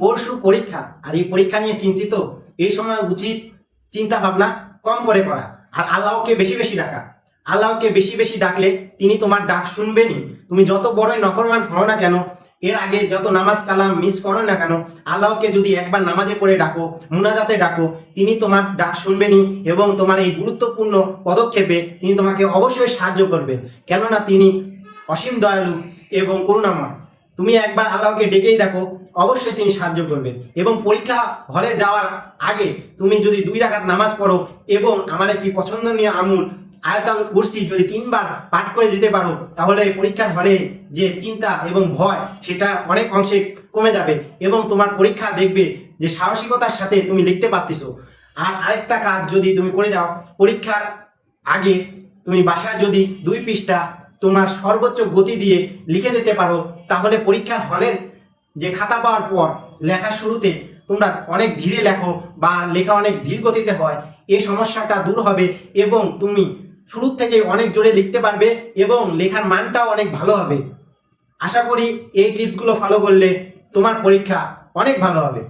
পরশু পরীক্ষা, আর এই পরীক্ষা নিয়ে চিন্তিত, এই সময় উচিত চিন্তা ভাবনা কম করে করা। আর আল্লাহকে বেশি বেশি ডাকা। আল্লাহকে বেশি বেশি ডাকলে তিনি তোমার ডাক শুনবেনই। তুমি যত বড়ই নফরমান হও না কেন, এর আগে যত নামাজ কালাম মিস করো না কেন, আল্লাহকে যদি একবার নামাজে পড়ে ডাকো, মুনাজাতে ডাকো, তিনি তোমার ডাক শুনবেনই এবং তোমার এই গুরুত্বপূর্ণ পদক্ষেপে তিনি তোমাকে অবশ্যই সাহায্য করবেন। কেননা তিনি অসীম দয়ালু এবং করুণাময়। তুমি একবার আল্লাহকে ডেকেই দেখো, অবশ্যই তিনি সাহায্য করবেন। এবং পরীক্ষা হলে যাওয়ার আগে তুমি যদি দুই রাকাত নামাজ পড়ো এবং আমার একটি পছন্দনীয় আমুল, আয়তাল কুরসি যদি তিনবার পাঠ করে যেতে পারো, তাহলে পরীক্ষার হলে যে চিন্তা এবং ভয়, সেটা অনেক অংশে কমে যাবে এবং তোমার পরীক্ষা দেখবে যে সাহসিকতার সাথে তুমি লিখতে পারতেছো। আর আরেকটা কাজ যদি তুমি করে যাও, পরীক্ষার আগে তুমি বাসায় যদি দুই পৃষ্ঠা তোমার সর্বোচ্চ গতি দিয়ে লিখে যেতে পারো, তাহলে পরীক্ষার হলের যে খাতা পাওয়ার পর লেখার শুরুতে তোমরা অনেক ধীরে লেখো বা লেখা অনেক ধীর গতিতে হয় এই সমস্যাটা দূর হবে এবং তুমি শুরু থেকে অনেক জোরে লিখতে পারবে এবং লেখার মানটাও অনেক ভালো হবে। আশা করি এই টিপসগুলো ফলো করলে তোমার পরীক্ষা অনেক ভালো হবে।